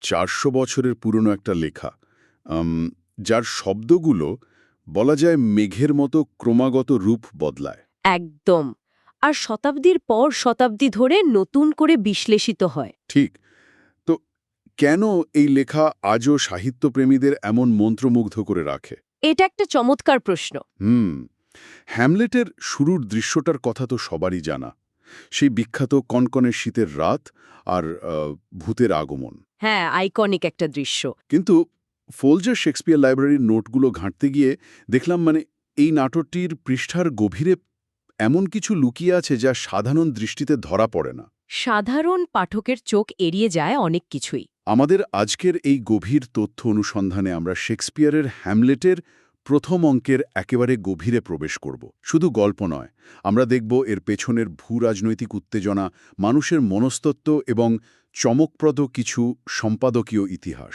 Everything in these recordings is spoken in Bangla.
চারশো বছরের পুরনো একটা লেখা। যার শব্দগুলো বলা যায় মেঘের মতো ক্রমাগত রূপ বদলায়। একদম। আর শতাব্দীর পর শতাব্দী ধরে নতুন করে বিশ্লেষিত হয়। ঠিক। তো কেন এই লেখা আজও সাহিত্যপ্রেমীদের এমন মন্ত্রমুগ্ধ করে রাখে? এটা একটা চমৎকার প্রশ্ন। হুম। হ্যামলেটের শুরুর দৃশ্যটার কথা তো সবারই জানা। সেই বিখ্যাত কনকনের শীতের রাত আর ভূতের আগমন। হ্যাঁ আইকনিক একটা দৃশ্য। কিন্তু ফোলজার শেক্সপিয়ার লাইব্রেরির নোটগুলো ঘাঁটতে গিয়ে দেখলাম মানে এই নাটকটির পৃষ্ঠার গভীরে এমন কিছু লুকিয়ে আছে যা সাধারণ দৃষ্টিতে ধরা পড়ে না। সাধারণ পাঠকের চোখ এড়িয়ে যায় অনেক কিছুই। আমাদের আজকের এই গভীর তথ্য অনুসন্ধানে আমরা শেক্সপিয়ারের হ্যামলেটের প্রথম অঙ্কের একেবারে গভীরে প্রবেশ করব। শুধু গল্প নয় আমরা দেখব এর পেছনের ভূরাজনৈতিক উত্তেজনা মানুষের মনস্তত্ত্ব এবং চমকপ্রদ কিছু সম্পাদকীয় ইতিহাস।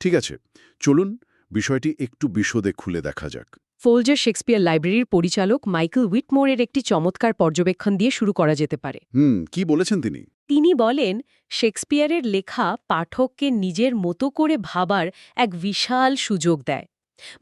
ঠিক আছে চলুন বিষয়টি একটু বিশদে খুলে দেখা যাক। ফোলজার শেক্সপিয়ার লাইব্রেরির পরিচালক মাইকেল উইটমোরের একটি চমৎকার পর্যবেক্ষণ দিয়ে শুরু করা যেতে পারে। হুম কি বলেছেন তিনি? তিনি বলেন শেক্সপিয়ারের লেখা পাঠককে নিজের মতো করে ভাবার এক বিশাল সুযোগ দেয়।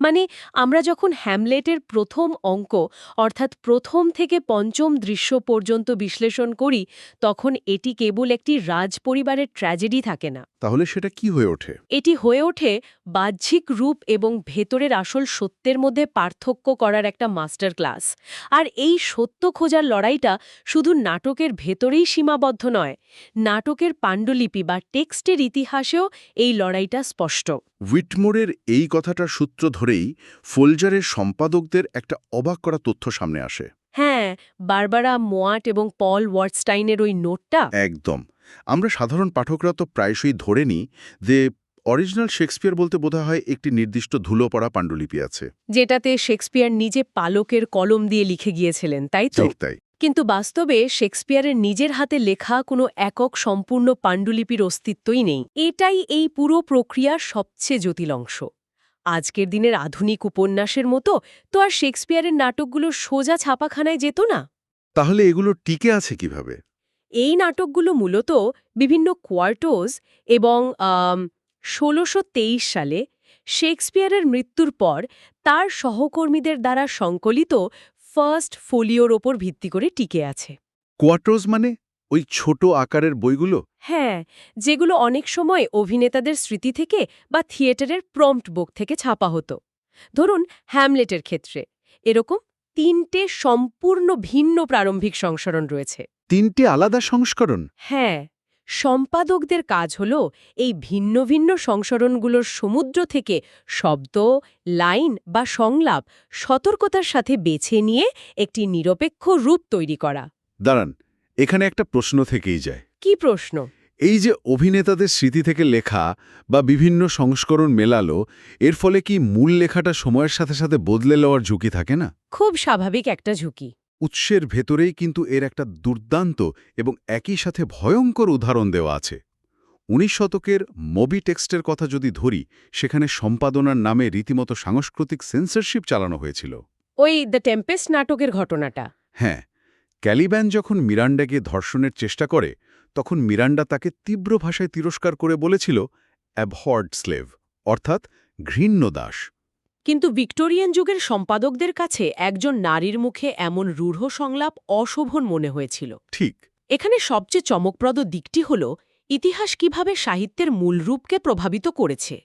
মানে আমরা যখন হ্যামলেটের প্রথম অঙ্ক অর্থাৎ প্রথম থেকে পঞ্চম দৃশ্য পর্যন্ত বিশ্লেষণ করি তখন এটি কেবল একটি রাজপরিবারের ট্র্যাজেডি থাকে না। তাহলে সেটা কি হয়ে ওঠে? এটি হয়ে ওঠে বাহ্যিক রূপ এবং ভেতরের আসল সত্যের মধ্যে পার্থক্য করার একটা মাস্টার ক্লাস। আর এই সত্য খোঁজার লড়াইটা শুধু নাটকের ভেতরেই সীমাবদ্ধ নয় নাটকের পাণ্ডুলিপি বা টেক্সটের ইতিহাসেও এই লড়াইটা স্পষ্ট। উইটমোরের এই কথাটার সূত্র ধরেই ফোলজারের সম্পাদকদের একটা অবাক করা তথ্য সামনে আসে। হ্যাঁ বারবারা মোয়াট এবং পল ওয়ার্ডস্টাইনের ওই নোটটা? একদম। আমরা সাধারণ পাঠকরা তো প্রায়শই ধরে নিই যে অরিজিনাল শেক্সপিয়ার বলতে বোধা হয় একটি নির্দিষ্ট ধুলো পড়া পাণ্ডুলিপি আছে। যেটাতে শেক্সপিয়ার নিজে পালকের কলম দিয়ে লিখে গিয়েছিলেন তাই তো? তাই। কিন্তু বাস্তবে শেক্সপিয়ারের নিজের হাতে লেখা কোনো একক সম্পূর্ণ পাণ্ডুলিপির অস্তিত্বই নেই। এটাই এই পুরো প্রক্রিয়ার সবচেয়ে জটিল অংশ। আজকের দিনের আধুনিক উপন্যাসের মতো তো আর শেক্সপিয়ারের নাটকগুলো সোজা ছাপাখানায় যেত না। তাহলে এগুলো টিকে আছে কীভাবে? এই নাটকগুলো মূলত বিভিন্ন কোয়ার্টোজ এবং ষোলোশো সালে শেক্সপিয়ারের মৃত্যুর পর তার সহকর্মীদের দ্বারা সংকলিত ফার্স্ট ফোলিওর ওপর ভিত্তি করে টিকে আছে। কোয়ার্টোজ মানে? ওই ছোট আকারের বইগুলো? হ্যাঁ যেগুলো অনেক সময় অভিনেতাদের স্মৃতি থেকে বা থিয়েটারের প্রম্পট বুক থেকে ছাপা হতো। ধরুন হ্যামলেটের ক্ষেত্রে। এরকম তিনটে সম্পূর্ণ ভিন্ন প্রারম্ভিক সংস্করণ রয়েছে। তিনটে আলাদা সংস্করণ? হ্যাঁ সম্পাদকদের কাজ হল এই ভিন্ন ভিন্ন সংস্করণগুলোর সমুদ্র থেকে শব্দ লাইন বা সংলাপ সতর্কতার সাথে বেছে নিয়ে একটি নিরপেক্ষ রূপ তৈরি করা। দাঁড়ান এখানে একটা প্রশ্ন থেকেই যায়। কি প্রশ্ন? এই যে অভিনেতাদের স্মৃতি থেকে লেখা বা বিভিন্ন সংস্করণ মেলালো এর ফলে কি মূল লেখাটা সময়ের সাথে সাথে বদলে লওয়ার ঝুঁকি থাকে না? খুব স্বাভাবিক একটা ঝুঁকি। উৎসের ভেতরেই কিন্তু এর একটা দুর্দান্ত এবং একই সাথে ভয়ঙ্কর উদাহরণ দেওয়া আছে। উনিশ শতকের মবি টেক্সটের কথা যদি ধরি সেখানে সম্পাদনার নামে রীতিমতো সাংস্কৃতিক সেন্সরশিপ চালানো হয়েছিল। ওই দ্য টেম্পেস্ট নাটকের ঘটনাটা। হ্যাঁ ক্যালিব্যান যখন মিরান্ডাকে ধর্ষণের চেষ্টা করে তখন মিরান্ডা তাকে তীব্র ভাষায় তিরস্কার করে বলেছিল অ্যাবহর্ড স্লেভ অর্থাৎ ঘৃণ্য দাস। কিন্তু ভিক্টোরিয়ান যুগের সম্পাদকদের কাছে একজন নারীর মুখে এমন রূঢ় সংলাপ অশোভন মনে হয়েছিল। ঠিক। এখানে সবচেয়ে চমকপ্রদ দিকটি হল ইতিহাস কীভাবে সাহিত্যের মূলরূপকে প্রভাবিত করেছে।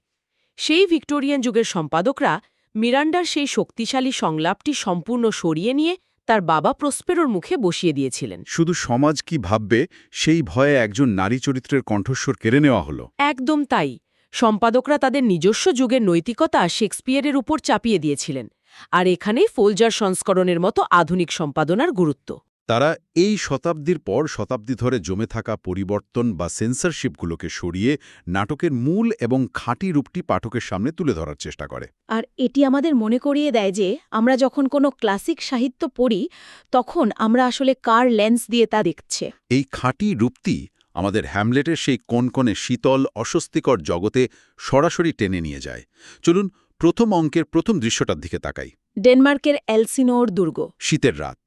সেই ভিক্টোরিয়ান যুগের সম্পাদকরা মিরান্ডার সেই শক্তিশালী সংলাপটি সম্পূর্ণ সরিয়ে নিয়ে তার বাবা প্রস্পেরোর মুখে বসিয়ে দিয়েছিলেন। শুধু সমাজ কি ভাববে সেই ভয়ে একজন নারী চরিত্রের কণ্ঠস্বর কেড়ে নেওয়া হলো। একদম তাই। সম্পাদকরা তাদের নিজস্ব যুগের নৈতিকতা শেক্সপিয়ারের উপর চাপিয়ে দিয়েছিলেন। আর এখানেই ফোলজার সংস্করণের মতো আধুনিক সম্পাদনার গুরুত্ব। তারা এই শতাব্দীর পর শতাব্দী ধরে জমে থাকা পরিবর্তন বা সেন্সরশিপগুলোকে সরিয়ে নাটকের মূল এবং খাঁটি রূপটি পাঠকের সামনে তুলে ধরার চেষ্টা করে। আর এটি আমাদের মনে করিয়ে দেয় যে আমরা যখন কোনো ক্লাসিক সাহিত্য পড়ি তখন আমরা আসলে কার লেন্স দিয়ে তা দেখছে। এই খাঁটি রূপটি আমাদের হ্যামলেটের সেই কনকনে শীতল অস্বস্তিকর জগতে সরাসরি টেনে নিয়ে যায়। চলুন প্রথম অঙ্কের প্রথম দৃশ্যটার দিকে তাকাই। ডেনমার্কের এলসিনোর দুর্গ। শীতের রাত।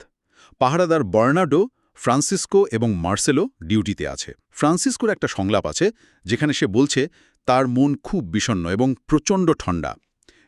পাহারাদার বার্নাডো ফ্রান্সিসকো এবং মার্সেলো ডিউটিতে আছে। ফ্রান্সিসকোর একটা সংলাপ আছে যেখানে সে বলছে তার মন খুব বিষণ্ণ এবং প্রচণ্ড ঠান্ডা।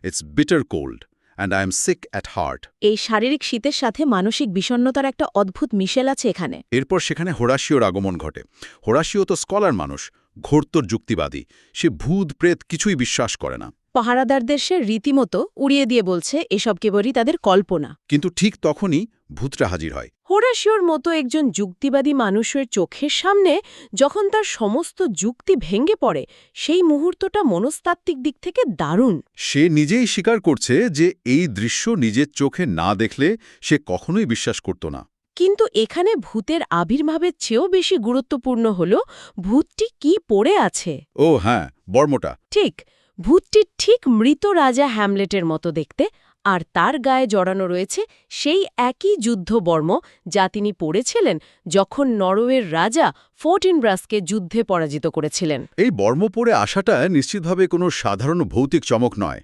It's bitter cold and I am sick at heart এই শারীরিক শীতের সাথে মানসিক বিষণ্ণতার একটা অদ্ভুত মিশেল আছে এখানে। এরপর সেখানে হোরাশিওর আগমন ঘটে। হোরাশিও তো স্কলার মানুষ ঘোরতর যুক্তিবাদী। সে ভূত প্রেত কিছুই বিশ্বাস করে না। পাহারাদারদের সে রীতিমতো উড়িয়ে দিয়ে বলছে এসব কেবলই তাদের কল্পনা। কিন্তু ঠিক তখনই ভূতরা হাজির হয়। হোরাশিওর মতো একজন যুক্তিবাদী মানুষের চোখের সামনে যখন তার সমস্ত যুক্তি ভেঙে পড়ে সেই মুহূর্তটা মনস্তাত্ত্বিক দিক থেকে দারুণ। সে নিজেই স্বীকার করছে যে এই দৃশ্য নিজের চোখে না দেখলে সে কখনোই বিশ্বাস করত না। কিন্তু এখানে ভূতের আবির্ভাবের চেয়েও বেশি গুরুত্বপূর্ণ হল ভূতটি কি পড়ে আছে। ও হ্যাঁ বর্মটা। ঠিক ভূতটি ঠিক মৃত রাজা হ্যামলেটের মতো দেখতে আর তার গায়ে জড়ানো রয়েছে সেই একই যুদ্ধবর্ম যা তিনি পড়েছিলেন যখন নরওয়ের রাজা ফোর্টিনব্রাসকে যুদ্ধে পরাজিত করেছিলেন। এই বর্ম পড়ে আসাটা নিশ্চিতভাবে কোনো সাধারণ ভৌতিক চমক নয়।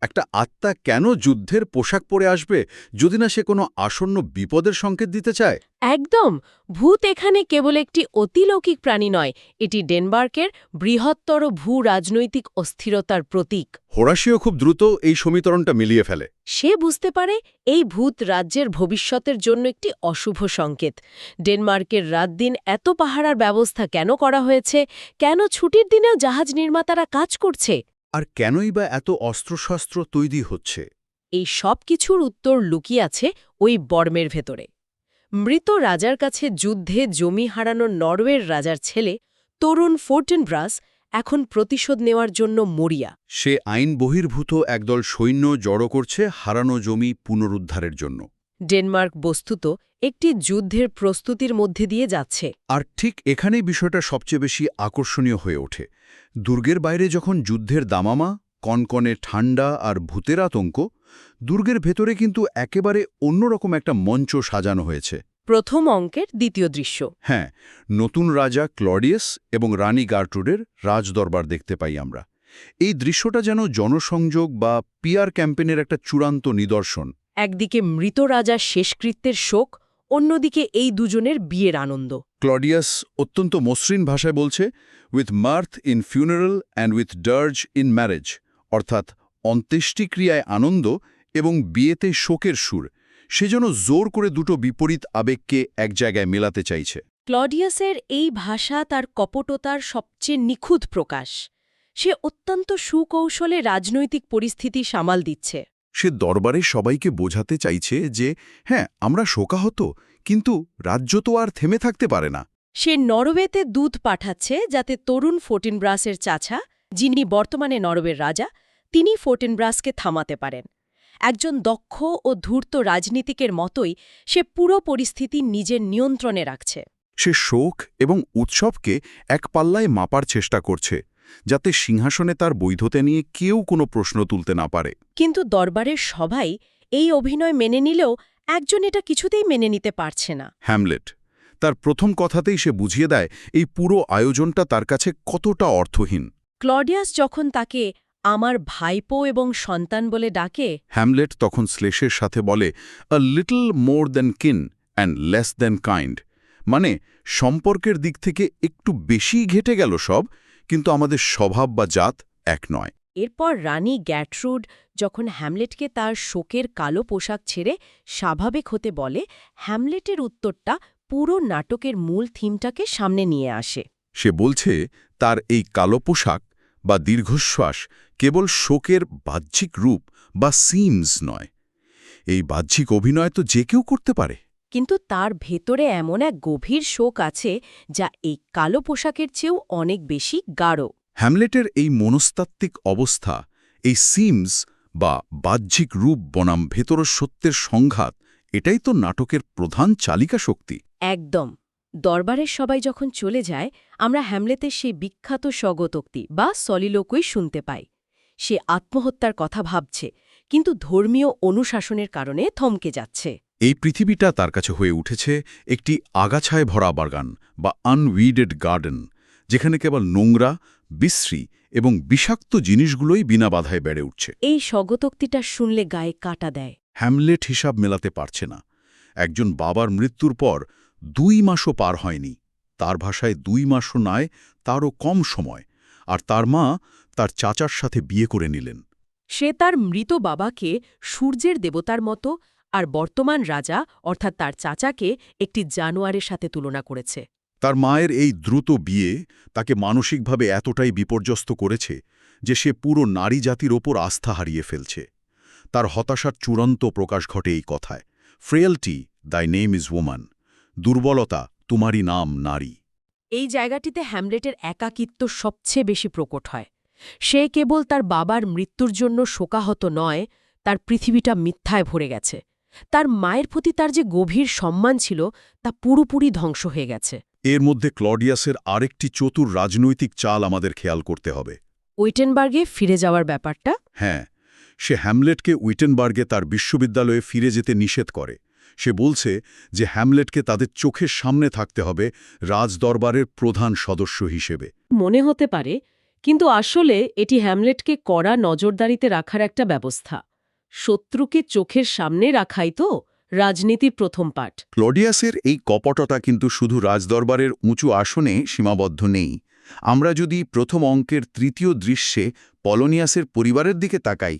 একটা আত্মা কেন যুদ্ধের পোশাক পরে আসবে যদি না সে কোনো আসন্ন বিপদের সংকেত দিতে চায়? একদম। ভূত এখানে কেবল একটি অতিলৌকিক প্রাণী নয় এটি ডেনমার্কের বৃহত্তর ভূ রাজনৈতিক অস্থিরতার প্রতীক। হোরাশিও খুব দ্রুত এই সমীকরণটা মিলিয়ে ফেলে। সে বুঝতে পারে এই ভূত রাজ্যের ভবিষ্যতের জন্য একটি অশুভ সংকেত। ডেনমার্কের রাত দিন এত পাহারার ব্যবস্থা কেন করা হয়েছে? কেন ছুটির দিনেও জাহাজ নির্মাতারা কাজ করছে? আর কেনই বা এত অস্ত্রশস্ত্র তৈরি হচ্ছে? এই সব কিছুর উত্তর লুকিয়ে আছে ওই বর্মের ভেতরে। মৃত রাজার কাছে যুদ্ধে জমি হারানো নরওয়ের রাজার ছেলে তরুণ ফোর্টেনব্রাস এখন প্রতিশোধ নেওয়ার জন্য মরিয়া। সে আইন বহির্ভূত একদল সৈন্য জড়ো করছে হারানো জমি পুনরুদ্ধারের জন্য। ডেনমার্ক বস্তুত একটি যুদ্ধের প্রস্তুতির মধ্যে দিয়ে যাচ্ছে। আর ঠিক এখানেই বিষয়টা সবচেয়ে বেশি আকর্ষণীয় হয়ে ওঠে। দুর্গের বাইরে যখন যুদ্ধের দামামা কনকনে ঠান্ডা আর ভূতের আতঙ্ক দুর্গের ভেতরে কিন্তু একেবারে অন্যরকম একটা মঞ্চ সাজানো হয়েছে। প্রথম অঙ্কের দ্বিতীয় দৃশ্য। হ্যাঁ নতুন রাজা ক্লডিয়াস এবং রানী গার্টুডের রাজদরবার দেখতে পাই আমরা। এই দৃশ্যটা যেন জনসংযোগ বা পিয়ার ক্যাম্পেনের একটা চূড়ান্ত নিদর্শন। একদিকে মৃত রাজার শেষকৃত্যের শোক অন্যদিকে এই দুজনের বিয়ের আনন্দ। ক্লডিয়াস অত্যন্ত মসৃণ ভাষায় বলছে with mirth in funeral and with dirge in marriage অর্থাৎ অন্ত্যেষ্টিক্রিয়ায় আনন্দ এবং বিয়েতে শোকের সুর। সেজন্য জোর করে দুটো বিপরীত আবেগকে এক জায়গায় মেলাতে চাইছে। ক্লডিয়াসের এই ভাষা তার কপটতার সবচেয়ে নিখুঁত প্রকাশ। সে অত্যন্ত সুকৌশলে রাজনৈতিক পরিস্থিতি সামাল দিচ্ছে। সে দরবারে সবাইকে বোঝাতে চাইছে যে হ্যাঁ আমরা শোকাহত কিন্তু রাজ্য তো আর থেমে থাকতে পারে না। সে নরওয়েতে দুধ পাঠাচ্ছে যাতে তরুণ ফোর্টিনব্রাসের চাচা যিনি বর্তমানে নরওয়ের রাজা তিনি ফোর্টিনব্রাসকে থামাতে পারেন। একজন দক্ষ ও ধূর্ত রাজনীতিকের মতোই সে পুরো পরিস্থিতি নিজের নিয়ন্ত্রণে রাখছে। সে শোক এবং উৎসবকে এক পাল্লায় মাপার চেষ্টা করছে। যাতে সিংহাসনে তার বৈধতা নিয়ে কেউ কোনো প্রশ্ন তুলতে না পারে। কিন্তু দরবারের সবাই এই অভিনয় মেনে নিলেও একজন এটা কিছুতেই মেনে নিতে পারছে না। হ্যামলেট তার প্রথম কথাতেই সে বুঝিয়ে দেয় এই পুরো আয়োজনটা তার কাছে কতটা অর্থহীন। ক্লডিয়াস যখন তাকে আমার ভাইপো এবং সন্তান বলে ডাকে হ্যামলেট তখন শ্লেষের সাথে বলে a little more than kin and less than kind মানে সম্পর্কের দিক থেকে একটু বেশি ঘেটে গেল সব কিন্তু আমাদের স্বভাব বা জাত এক নয়। এরপর রানী গ্যাট্রুড যখন হ্যামলেটকে তার শোকের কালো পোশাক ছেড়ে স্বাভাবিক হতে বলে হ্যামলেটের উত্তরটা পুরো নাটকের মূল থিমটাকে সামনে নিয়ে আসে। সে বলছে তার এই কালো পোশাক বা দীর্ঘশ্বাস কেবল শোকের বাহ্যিক রূপ বা সিমস নয়। এই বাহ্যিক অভিনয় তো যে কেউ করতে পারে। কিন্তু তার ভেতরে এমন এক গভীর শোক আছে যা এই কালো পোশাকের চেয়েও অনেক বেশি গাঢ়। হ্যামলেটের এই মনস্তাত্ত্বিক অবস্থা এই সিমস বা বাহ্যিক রূপ বনাম ভেতর সত্যের সংঘাত এটাই তো নাটকের প্রধান চালিকা শক্তি। একদম। দরবারের সবাই যখন চলে যায় আমরা হ্যামলেতের সেই বিখ্যাত স্বগতোক্তি বা সলিলোকই শুনতে পাই। সে আত্মহত্যার কথা ভাবছে কিন্তু ধর্মীয় অনুশাসনের কারণে থমকে যাচ্ছে। এই পৃথিবীটা তার কাছে হয়ে উঠেছে একটি আগাছায় ভরা বাগান বা আনউইডেড গার্ডেন যেখানে কেবল নোংরা বিশ্রী এবং বিষাক্ত জিনিসগুলোই বিনা বাধায় বেড়ে উঠছে। এই স্বগতোক্তিটা শুনলে গায়ে কাটা দেয়। হ্যামলেট হিসাব মেলাতে পারছে না। একজন বাবার মৃত্যুর পর দুই মাসও পার হয়নি। তার ভাষায় দুই মাসও নয় তারও কম সময়। আর তার মা তার চাচার সাথে বিয়ে করে নিলেন। সে তার মৃত বাবাকে সূর্যের দেবতার মতো আর বর্তমান রাজা অর্থাৎ তার চাচাকে একটি জানোয়ারের সাথে তুলনা করেছে। তার মায়ের এই দ্রুত বিয়ে তাকে মানসিকভাবে এতটাই বিপর্যস্ত করেছে যে সে পুরো নারী জাতির ওপর আস্থা হারিয়ে ফেলছে। তার হতাশার চূড়ান্ত প্রকাশ ঘটে এই কথায় ফ্রেয়ালটি দাই নেম ইজ ওমান দুর্বলতা তোমারই নাম নারী। এই জায়গাটিতে হ্যামলেটের একাকিত্ব সবচেয়ে বেশি প্রকট হয়। সে কেবল তার বাবার মৃত্যুর জন্য শোকাহত নয় তার পৃথিবীটা মিথ্যায় ভরে গেছে। তার মায়ের প্রতি তার যে গভীর সম্মান ছিল তা পুরোপুরি ধ্বংস হয়ে গেছে। এর মধ্যে ক্লডিয়াসের আরেকটি চতুর রাজনৈতিক চাল আমাদের খেয়াল করতে হবে। ওয়েটেনবার্গে ফিরে যাওয়ার ব্যাপারটা? হ্যাঁ সে হ্যামলেটকে উইটেনবার্গে তার বিশ্ববিদ্যালয়ে ফিরে যেতে নিষেধ করে। সে বলছে যে হ্যামলেটকে তাদের চোখের সামনে থাকতে হবে রাজদরবারের প্রধান সদস্য হিসেবে। মনে হতে পারে কিন্তু আসলে এটি হ্যামলেটকে কড়া নজরদারিতে রাখার একটা ব্যবস্থা। শত্রুকে চোখের সামনে রাখাই তো রাজনীতির প্রথম পাঠ। ক্লডিয়াসের এই কপটতা কিন্তু শুধু রাজদরবারের উঁচু আসনে সীমাবদ্ধ নেই। আমরা যদি প্রথম অঙ্কের তৃতীয় দৃশ্যে পলোনিয়াসের পরিবারের দিকে তাকাই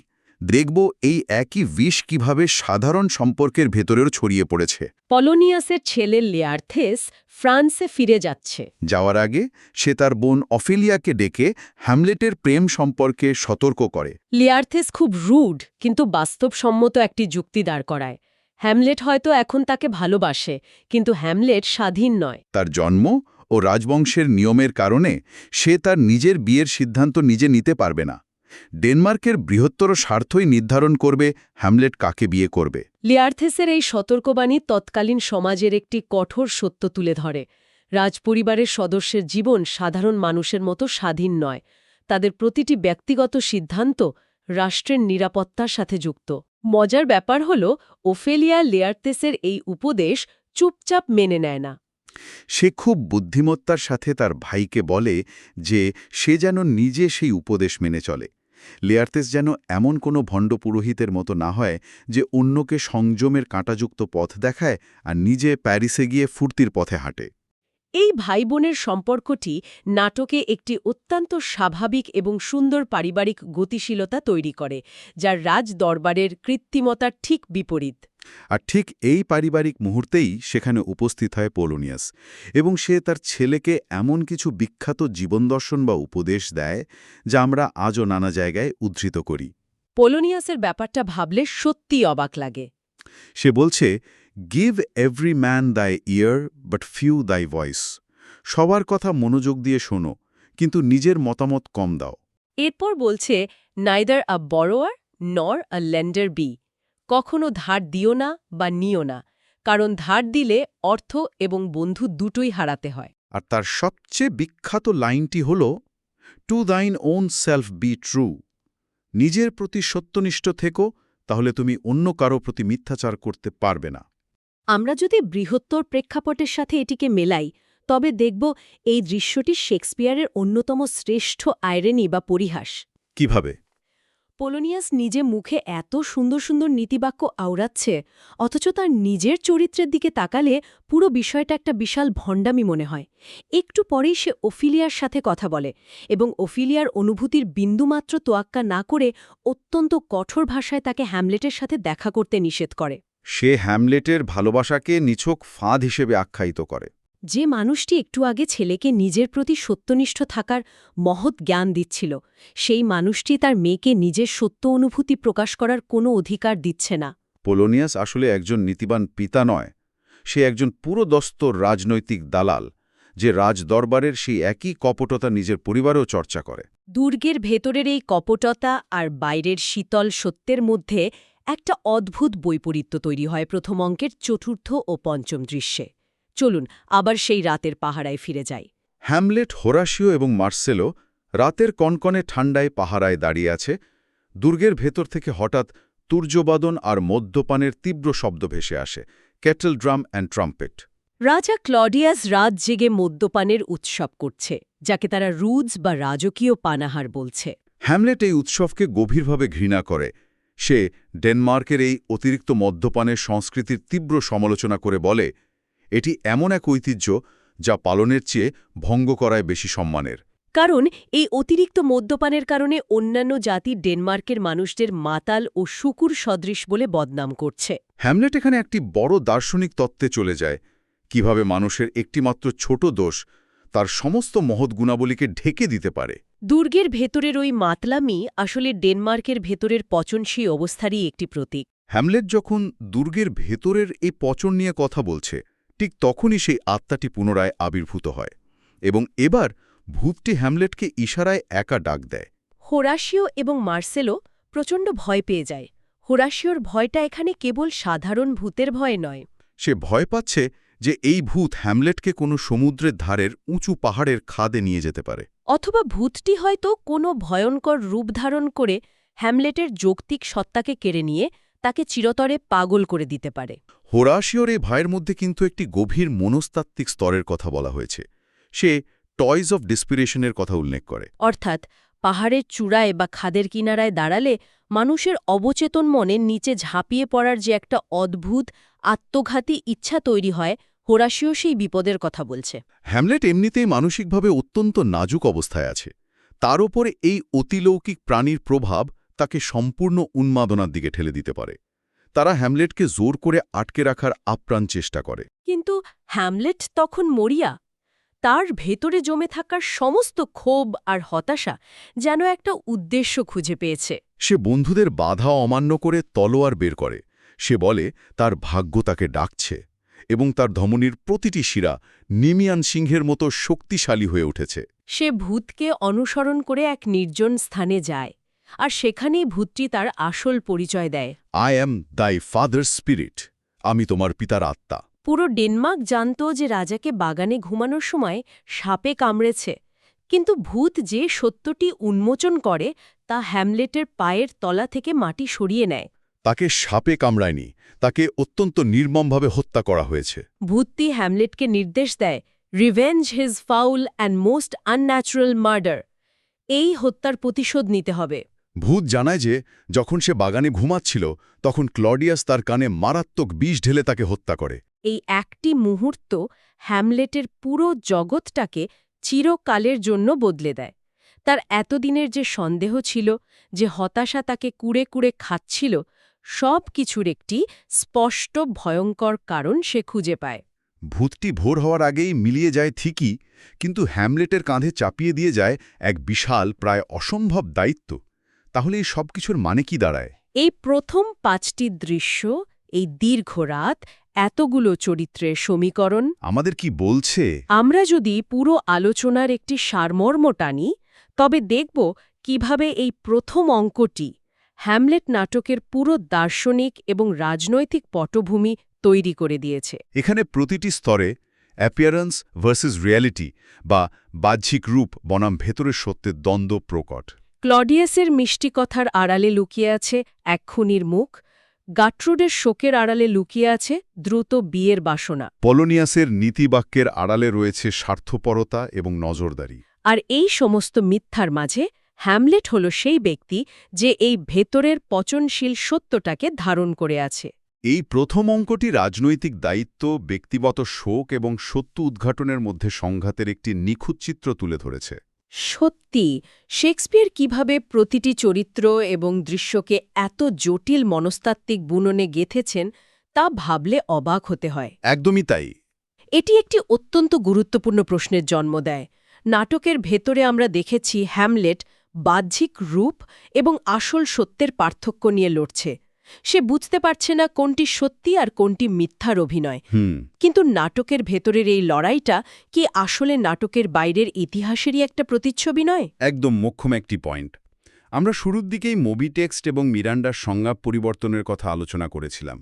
দেখব এই একই বিষ কীভাবে সাধারণ সম্পর্কের ভেতরেও ছড়িয়ে পড়েছে। পলোনিয়াসের ছেলে লেয়ার্থেস ফ্রান্সে ফিরে যাচ্ছে। যাওয়ার আগে সে তার বোন অফিলিয়াকে ডেকে হ্যামলেটের প্রেম সম্পর্কে সতর্ক করে। লিয়ার্থেস খুব রুড কিন্তু বাস্তবসম্মত একটি যুক্তি দাঁড় করায়। হ্যামলেট হয়তো এখন তাকে ভালোবাসে কিন্তু হ্যামলেট স্বাধীন নয়। তার জন্ম ও রাজবংশের নিয়মের কারণে সে তার নিজের বিয়ের সিদ্ধান্ত নিজে নিতে পারবে না। ডেনমার্কের বৃহত্তর স্বার্থই নির্ধারণ করবে হ্যামলেট কাকে বিয়ে করবে। লিয়ার্থেসের এই সতর্কবাণী তৎকালীন সমাজের একটি কঠোর সত্য তুলে ধরে। রাজপরিবারের সদস্যের জীবন সাধারণ মানুষের মতো স্বাধীন নয়। তাদের প্রতিটি ব্যক্তিগত সিদ্ধান্ত রাষ্ট্রের নিরাপত্তার সাথে যুক্ত। মজার ব্যাপার হল ওফেলিয়া লিয়ার্তেসের এই উপদেশ চুপচাপ মেনে নেয় না। সে খুব বুদ্ধিমত্তার সাথে তার ভাইকে বলে যে সে যেন নিজে সেই উপদেশ মেনে চলে। লেয়ার্তেস যেন এমন কোনো ভণ্ড পুরোহিতের মতো না হয় যে অন্যকে সংযমের কাঁটাযুক্ত পথ দেখায় আর নিজে প্যারিসে গিয়ে ফুর্তির পথে হাঁটে। এই ভাই বোনের সম্পর্কটি নাটকে একটি অত্যন্ত স্বাভাবিক এবং সুন্দর পারিবারিক গতিশীলতা তৈরি করে যার রাজ দরবারের কৃত্রিমতার ঠিক বিপরীত। আর ঠিক এই পারিবারিক মুহূর্তেই সেখানে উপস্থিত হয় পোলোনিয়াস এবং সে তার ছেলেকে এমন কিছু বিখ্যাত জীবনদর্শন বা উপদেশ দেয় যা আমরা আজও নানা জায়গায় উদ্ধৃত করি। পোলোনিয়াসের ব্যাপারটা ভাবলে সত্যিই অবাক লাগে। সে বলছে give every man thy ear but few thy voice সবার কথা মনোযোগ দিয়ে শোনো কিন্তু নিজের মতামত কম দাও। এরপর বলছে নাইদার আ বড়োয়ার নর আ লেন্ডার বি কখনো ধার দিও না বা নিও না কারণ ধার দিলে অর্থ এবং বন্ধু দুটোই হারাতে হয়। আর তার সবচেয়ে বিখ্যাত লাইনটি হল to thine own self be true নিজের প্রতি সত্যনিষ্ঠ থেকো তাহলে তুমি অন্য কারও প্রতি মিথ্যাচার করতে পারবে না। আমরা যদি বৃহত্তর প্রেক্ষাপটের সাথে এটিকে মেলাই তবে দেখব এই দৃশ্যটি শেক্সপিয়ারের অন্যতম শ্রেষ্ঠ আয়রেনি বা পরিহাস। কীভাবে? পোলোনিয়াস নিজে মুখে এত সুন্দর সুন্দর নীতিবাক্য আওড়াচ্ছে অথচ তার নিজের চরিত্রের দিকে তাকালে পুরো বিষয়টা একটা বিশাল ভণ্ডামি মনে হয়। একটু পরেই সে ওফিলিয়ার সাথে কথা বলে এবং ওফিলিয়ার অনুভূতির বিন্দুমাত্র তোয়াক্কা না করে অত্যন্ত কঠোর ভাষায় তাকে হ্যামলেটের সাথে দেখা করতে নিষেধ করে। সে হ্যামলেটের ভালোবাসাকে নিছক ফাঁদ হিসেবে আখ্যায়িত করে। যে মানুষটি একটু আগে ছেলেকে নিজের প্রতি সত্যনিষ্ঠ থাকার মহৎ জ্ঞান দিচ্ছিল সেই মানুষটি তার মেয়েকে নিজের সত্য অনুভূতি প্রকাশ করার কোনো অধিকার দিচ্ছে না। পোলোনিয়াস আসলে একজন নীতিবান পিতা নয় সে একজন পুরোদস্তর রাজনৈতিক দালাল যে রাজদরবারের সেই একই কপটতা নিজের পরিবারেও চর্চা করে। দুর্গের ভেতরের এই কপটতা আর বাইরের শীতল সত্যের মধ্যে একটা অদ্ভুত বৈপরীত্য তৈরি হয় প্রথম অঙ্কের চতুর্থ ও পঞ্চম দৃশ্যে। চলুন আবার সেই রাতের পাহারায় ফিরে যাই। হ্যামলেট হোরাশিও এবং মার্সেলো রাতের কনকনে ঠান্ডায় পাহারায় দাঁড়িয়ে আছে। দুর্গের ভেতর থেকে হঠাৎ তুর্যবাদন আর মদ্যপানের তীব্র শব্দ ভেসে আসে ক্যাটেল ড্রাম অ্যান্ড ট্রাম্পেট। রাজা ক্লডিয়াস রাত জেগে মদ্যপানের উৎসব করছে যাকে তারা রুজ বা রাজকীয় পানাহার বলছে। হ্যামলেট এই উৎসবকে গভীরভাবে ঘৃণা করে সে ডেনমার্কের এই অতিরিক্ত মদ্যপানের সংস্কৃতির তীব্র সমালোচনা করে বলে এটি এমন এক ঐতিহ্য যা পালনের চেয়ে ভঙ্গ করায় বেশি সম্মানের। কারণ এই অতিরিক্ত মদ্যপানের কারণে অন্যান্য জাতি ডেনমার্কের মানুষদের মাতাল ও শুকুর সদৃশ বলে বদনাম করছে। হ্যামলেট এখানে একটি বড় দার্শনিক তত্ত্বে চলে যায়। কীভাবে মানুষের একটিমাত্র ছোট দোষ তার সমস্ত মহৎ গুণাবলীকে ঢেকে দিতে পারে। দুর্গের ভেতরের ওই মাতলামি আসলে ডেনমার্কের ভেতরের পচনশীল অবস্থারই একটি প্রতীক। হ্যামলেট যখন দুর্গের ভেতরের এই পচন নিয়ে কথা বলছে ঠিক তখনই সেই আত্মাটি পুনরায় আবির্ভূত হয় এবং এবার ভূতটি হ্যামলেটকে ইশারায় একা ডাক দেয়। হোরাশিও এবং মার্সেলো প্রচণ্ড ভয় পেয়ে যায়। হোরাশিওর ভয়টা এখানে কেবল সাধারণ ভূতের ভয় নয়। সে ভয় পাচ্ছে যে এই ভূত হ্যামলেটকে কোনো সমুদ্রের ধারের উঁচু পাহাড়ের খাদে নিয়ে যেতে পারে। অথবা ভূতটি হয়তো কোনো ভয়ঙ্কর রূপ ধারণ করে হ্যামলেটের যৌক্তিক সত্তাকে কেড়ে নিয়ে তাকে চিরতরে পাগল করে দিতে পারে। হোরাশিওর এই ভয়ের মধ্যে কিন্তু একটি গভীর মনস্তাত্ত্বিক স্তরের কথা বলা হয়েছে। সে টয়েজ অফ ডিসপিরেশনের কথা উল্লেখ করে। অর্থাৎ পাহাড়ের চূড়ায় বা খাদের কিনারায় দাঁড়ালে মানুষের অবচেতন মনে নিচে ঝাঁপিয়ে পড়ার যে একটা অদ্ভুত আত্মঘাতী ইচ্ছা তৈরি হয় হোরাশিও সেই বিপদের কথা বলছে। হ্যামলেট এমনিতেই মানসিকভাবে অত্যন্ত নাজুক অবস্থায় আছে। তার ওপরে এই অতিলৌকিক প্রাণীর প্রভাব তাকে সম্পূর্ণ উন্মাদনার দিকে ঠেলে দিতে পারে। তারা হ্যামলেটকে জোর করে আটকে রাখার আপ্রাণ চেষ্টা করে। কিন্তু হ্যামলেট তখন মরিয়া। তার ভেতরে জমে থাকার সমস্ত ক্ষোভ আর হতাশা যেন একটা উদ্দেশ্য খুঁজে পেয়েছে। সে বন্ধুদের বাধা অমান্য করে তলোয়ার বের করে। সে বলে তার ভাগ্য তাকে ডাকছে। এবং তার ধমনীর প্রতিটি শিরা নিমিয়ান সিংহের মতো শক্তিশালী হয়ে উঠেছে। সে ভূতকে অনুসরণ করে এক নির্জন স্থানে যায় আর সেখানেই ভূতটি তার আসল পরিচয় দেয়। আই অ্যাম দাই ফাদার স্পিরিট আমি তোমার পিতার আত্মা। পুরো ডেনমার্ক জানত যে রাজাকে বাগানে ঘুমানোর সময় সাপে কামড়েছে কিন্তু ভূত যে সত্যটি উন্মোচন করে তা হ্যামলেটের পায়ের তলা থেকে মাটি সরিয়ে নেয়। তাকে সাপে কামড়ায়নি তাকে অত্যন্ত নির্মমভাবে হত্যা করা হয়েছে। ভূতটি হ্যামলেটকে নির্দেশ দেয় revenge his foul and most unnatural murder এই হত্যার প্রতিশোধ নিতে হবে। ভূত জানায় যে যখন সে বাগানে ঘুমাচ্ছিল তখন ক্লডিয়াস তার কানে মারাত্মক বিষ ঢেলে তাকে হত্যা করে। এই একটি মুহূর্ত হ্যামলেটের পুরো জগৎটাকে চিরকালের জন্য বদলে দেয়। তার এতদিনের যে সন্দেহ ছিল যে হতাশা তাকে কুড়ে কুড়ে খাচ্ছিল সব কিছুর একটি স্পষ্ট ভয়ঙ্কর কারণ সে খুঁজে পায়। ভূতটি ভোর হওয়ার আগেই মিলিয়ে যায় ঠিকই কিন্তু হ্যামলেটের কাঁধে চাপিয়ে দিয়ে যায় এক বিশাল প্রায় অসম্ভব দায়িত্ব। তাহলে এই সব কিছুর মানে কি দাঁড়ায়? এই প্রথম পাঁচটি দৃশ্য এই দীর্ঘ রাত এতগুলো চরিত্রের সমীকরণ। আমাদের কি বলছে? আমরা যদি পুরো আলোচনার একটি সারমর্ম টানি তবে দেখব কীভাবে এই প্রথম অঙ্কটি হ্যামলেট নাটকের পুরো দার্শনিক এবং রাজনৈতিক পটভূমি তৈরি করে দিয়েছে। এখানে প্রতিটি স্তরে অ্যাপিয়ারেন্স ভার্সেস রিয়ালিটি বা বাহ্যিক রূপ বনাম ভেতরের সত্যের দ্বন্দ্ব প্রকট। ক্লডিয়াসের মিষ্টি কথার আড়ালে লুকিয়ে আছে এক খুনির মুখ। গাট্রুডের শোকের আড়ালে লুকিয়ে আছে দ্রুত বিয়ের বাসনা। পলোনিয়াসের নীতিবাক্যের আড়ালে রয়েছে স্বার্থপরতা এবং নজরদারি। আর এই সমস্ত মিথ্যার মাঝে হ্যামলেট হল সেই ব্যক্তি যে এই ভেতরের পচনশীল সত্যটাকে ধারণ করে আছে। এই প্রথম অঙ্কটি রাজনৈতিক দায়িত্ব ব্যক্তিগত শোক এবং সত্য উদ্ঘাটনের মধ্যে সংঘাতের একটি নিখুঁত চিত্র তুলে ধরেছে। সত্যি শেক্সপিয়ার কীভাবে প্রতিটি চরিত্র এবং দৃশ্যকে এত জটিল মনস্তাত্ত্বিক বুননে গেথেছেন তা ভাবলে অবাক হতে হয়। একদমই তাই। এটি একটি অত্যন্ত গুরুত্বপূর্ণ প্রশ্নের জন্ম দেয়। নাটকের ভেতরে আমরা দেখেছি হ্যামলেট বাহ্যিক রূপ এবং আসল সত্যের পার্থক্য নিয়ে লড়ছে। সে বুঝতে পারছে না কোনটি সত্যি আর কোনটি মিথ্যার অভিনয়। কিন্তু নাটকের ভেতরের এই লড়াইটা কি আসলে নাটকের বাইরের ইতিহাসেরই একটা প্রতিচ্ছবি নয়? একদম মোক্ষম একটি পয়েন্ট। আমরা শুরুর দিকেই মোবি টেক্সট এবং মিরান্ডার সংজ্ঞা পরিবর্তনের কথা আলোচনা করেছিলাম।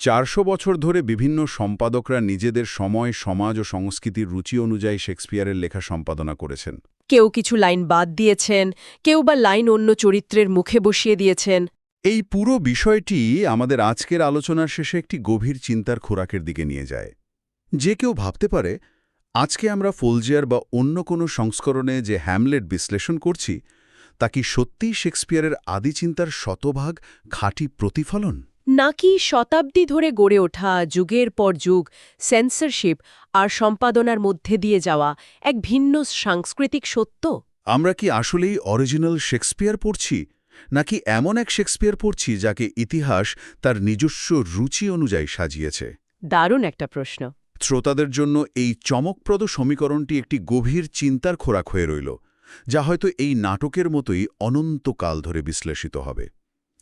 চারশো বছর ধরে বিভিন্ন সম্পাদকরা নিজেদের সময় সমাজ ও সংস্কৃতির রুচি অনুযায়ী শেক্সপিয়ারের লেখা সম্পাদনা করেছেন। কেউ কিছু লাইন বাদ দিয়েছেন, কেউ বা লাইন অন্য চরিত্রের মুখে বসিয়ে দিয়েছেন। এই পুরো বিষয়টি আমাদের আজকের আলোচনার শেষে একটি গভীর চিন্তার খোরাকের দিকে নিয়ে যায়। যে কেউ ভাবতে পারে, আজকে আমরা ফোলজিয়ার বা অন্য কোনো সংস্করণে যে হ্যামলেট বিশ্লেষণ করছি, তা কি সত্যিই শেক্সপিয়ারের আদি চিন্তার শতভাগ খাঁটি প্রতিফলন? নাকি শতাব্দী ধরে গড়ে ওঠা যুগের পর যুগ সেন্সরশিপ আর সম্পাদনার মধ্যে দিয়ে যাওয়া এক ভিন্ন সাংস্কৃতিক সত্য? আমরা কি আসলেই অরিজিনাল শেক্সপিয়ার পড়ছি? নাকি এমন এক শেক্সপিয়ার পড়ছি যাকে ইতিহাস তার নিজস্ব রুচি অনুযায়ী সাজিয়েছে? দারুণ একটা প্রশ্ন। শ্রোতাদের জন্য এই চমকপ্রদ সমীকরণটি একটি গভীর চিন্তার খোরাক হয়ে রইল যা হয়তো এই নাটকের মতোই অনন্তকাল ধরে বিশ্লেষিত হবে।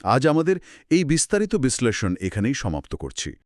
আজ আমাদের এই বিস্তারিত বিশ্লেষণ এখানেই সমাপ্ত করছি।